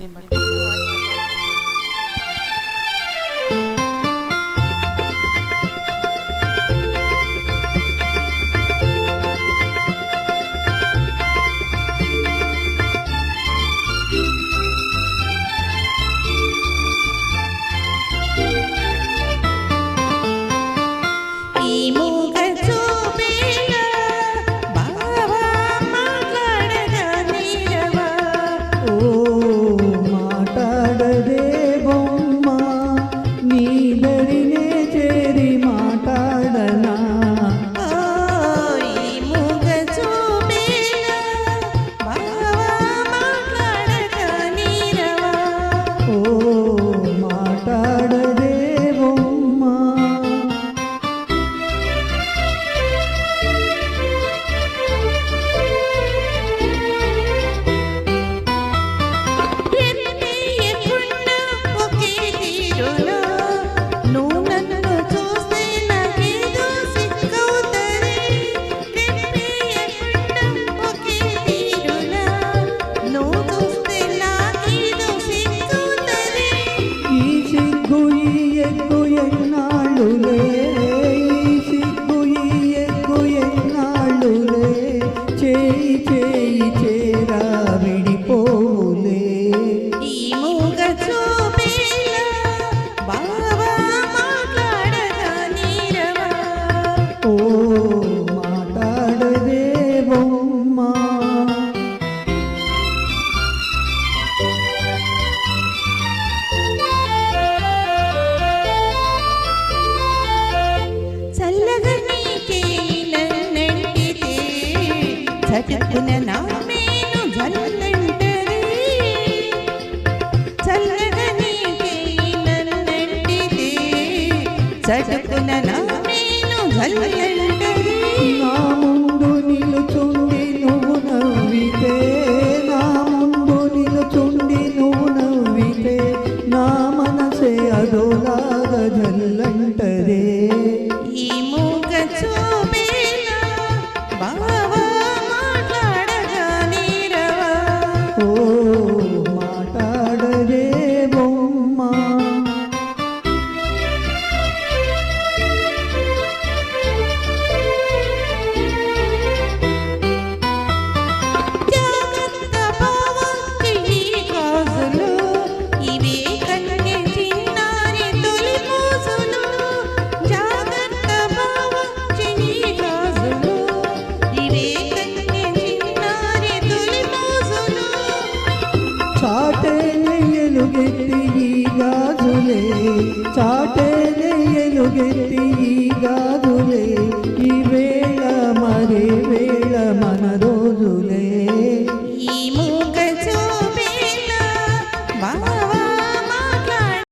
Bien, குயிய குயன்னா ಜಗತ್ತಿನ ನಾಮೇನು ಜಲ್ಲಂಟರಿ ಚಲ್ಲದ ನೀಕೆ ನನ್ನಂಟಿದೆ ಜಗತ್ತಿನ ನಾಮೇನು ಜಲ್ಲಂಟರಿ ಚಾಟೇನೆ ಎಲುಗೆತ್ತಿ ಈಗಾದುಲೆ ಚಾಟೇನೆ ಎಲುಗೆತ್ತಿ ಈಗಾದುಲೆ ಈ ವೇಳ ಮರೆ ವೇಳ ಮನರೋದುಲೆ